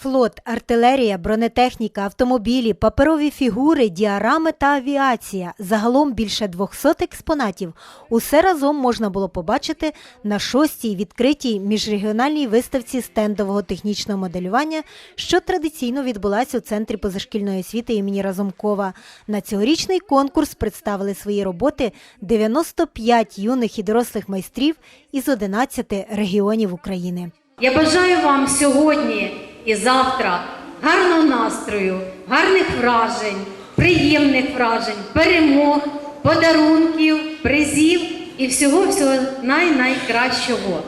Флот, артилерія, бронетехніка, автомобілі, паперові фігури, діарами та авіація. Загалом більше 200 експонатів. Усе разом можна було побачити на шостій відкритій міжрегіональній виставці стендового технічного моделювання, що традиційно відбулася у центрі позашкільної освіти імені Разумкова. На цьогорічний конкурс представили свої роботи 95 юних і дорослих майстрів із 11 регіонів України. Я бажаю вам сьогодні і завтра гарного настрою, гарних вражень, приємних вражень, перемог, подарунків, призів і всього-всього най-найкращого.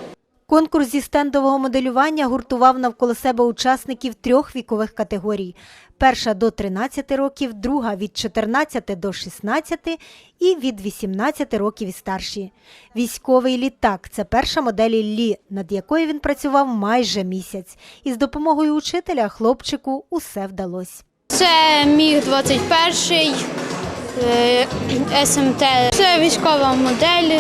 Конкурс зі стендового моделювання гуртував навколо себе учасників трьох вікових категорій: перша до 13 років, друга від 14 до 16 і від 18 років і старші. Військовий літак це перша модель Іллі, над якою він працював майже місяць. І з допомогою учителя хлопчику усе вдалося. Це міг 21 е, СМТ. Це військова модель,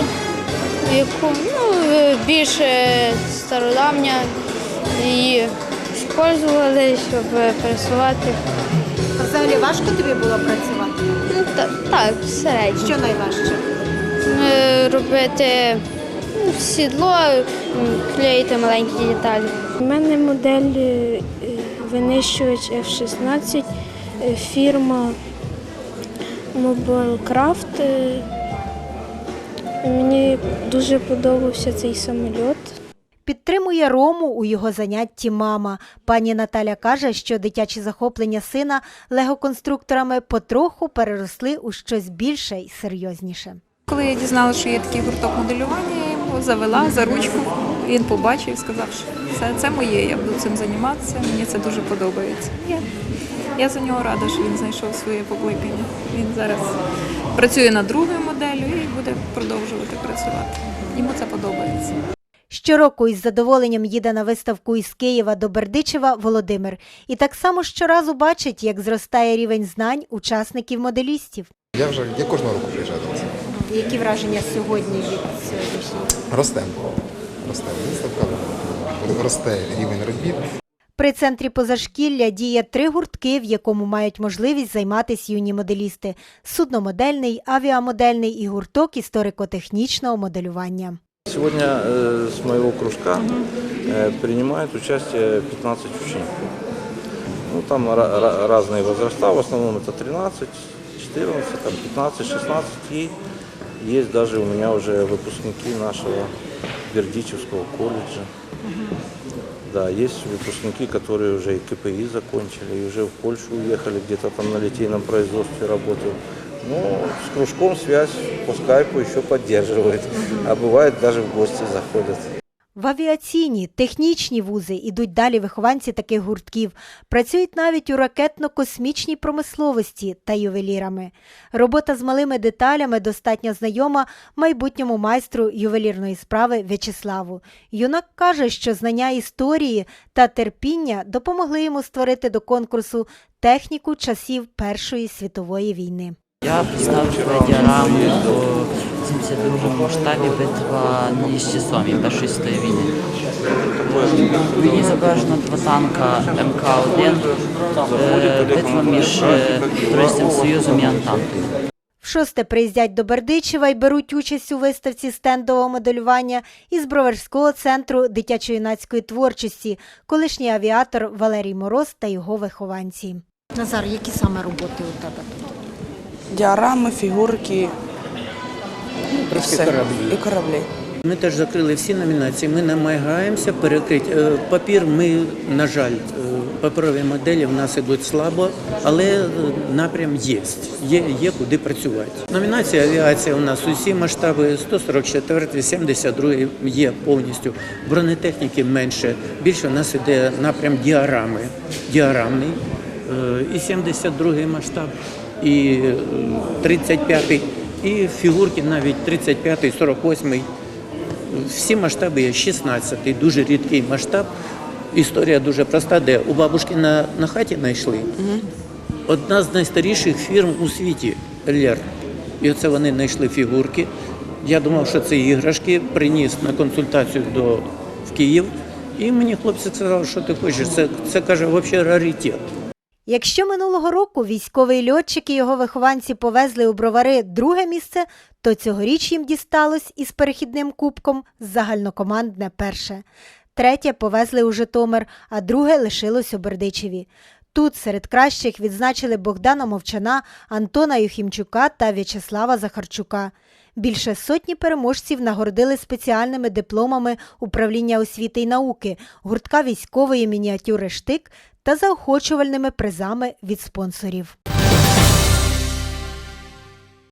яку ну, е, більш е, стародавня. Її використовували, щоб пересувати. Взагалі важко тобі було працювати? Ну, та, так, середньо. Що найважче? Е, Робити ну, сідло, клеїти маленькі деталі. У мене модель е, винищувач F-16, е, фірма Mobilecraft. Е, Мені дуже подобався цей самоліт. Підтримує Рому у його занятті мама. Пані Наталя каже, що дитячі захоплення сина лего-конструкторами потроху переросли у щось більше і серйозніше. Коли я дізналася, що є такий гурток моделювання, я його завела за ручку. Він побачив, сказав, що це, це моє, я буду цим займатися, мені це дуже подобається. Я, я за нього рада, що він знайшов своє покликання. Він зараз працює над другою моделлю і продовжувати працювати. Йому це подобається. Щороку із задоволенням їде на виставку із Києва до Бердичева Володимир. І так само щоразу бачить, як зростає рівень знань учасників-моделістів. Я вже я кожного року приїжджаю до вас. Які враження сьогодні від сьогоднішнього? Ростемо. Ростемо. Виставка росте рівень робіт. При центрі позашкілля діє три гуртки, в якому мають можливість займатися юні моделісти: судномодельний, авіамодельний і гурток історико-технічного моделювання. Сегодня э, с моего кружка э, принимает участие 15 учеников. Ну, там ра- ра- разные возраста, в основном это 13, 14, там 15, 16 и есть даже у меня уже выпускники нашего Бердичевского колледжа. Да, есть выпускники, которые уже и КПИ закончили, и уже в Польшу уехали, где-то там на литейном производстве работают. Но с кружком связь по скайпу еще поддерживает, а бывает даже в гости заходят. В авіаційні, технічні вузи ідуть далі вихованці таких гуртків. Працюють навіть у ракетно-космічній промисловості та ювелірами. Робота з малими деталями достатньо знайома майбутньому майстру ювелірної справи В'ячеславу. Юнак каже, що знання історії та терпіння допомогли йому створити до конкурсу техніку часів Першої світової війни. Я представив діараму у 72-му штабі битва на Ліщі Сомі Першої світової війни. Ній зображено два танка МК-1, е, битва між е, Троїстим Союзом і Антантою. Вшосте приїздять до Бердичева і беруть участь у виставці стендового моделювання із Броварського центру дитячо-юнацької творчості, колишній авіатор Валерій Мороз та його вихованці. Назар, які саме роботи у тебе тут? Діарами, фігурки. Все. І кораблі. Ми теж закрили всі номінації. Ми намагаємося перекрити Е, папір. Ми, на жаль, е, паперові моделі в нас ідуть слабо, але е, напрям є. Є, є куди працювати. Номінація авіація у нас усі масштаби 144, 72 є повністю. Бронетехніки менше. Більше у нас іде напрям діарами. Діарамний і 72 масштаб, і е, 35, і фігурки навіть 35, 48. Всі масштаби є 16, дуже рідкий масштаб. Історія дуже проста, де у бабушки на, на хаті знайшли. Одна з найстаріших фірм у світі ЛР. І оце вони знайшли фігурки. Я думав, що це іграшки, приніс на консультацію до, в Київ. І мені хлопці сказали, що ти хочеш. Це, це каже, взагалі раритет. Якщо минулого року військовий льотчик і його вихованці повезли у бровари друге місце, то цьогоріч їм дісталось із перехідним кубком загальнокомандне перше. Третє повезли у Житомир, а друге лишилось у Бердичеві. Тут серед кращих відзначили Богдана Мовчана, Антона Юхімчука та В'ячеслава Захарчука. Більше сотні переможців нагородили спеціальними дипломами управління освіти й науки, гуртка військової мініатюри Штик та заохочувальними призами від спонсорів.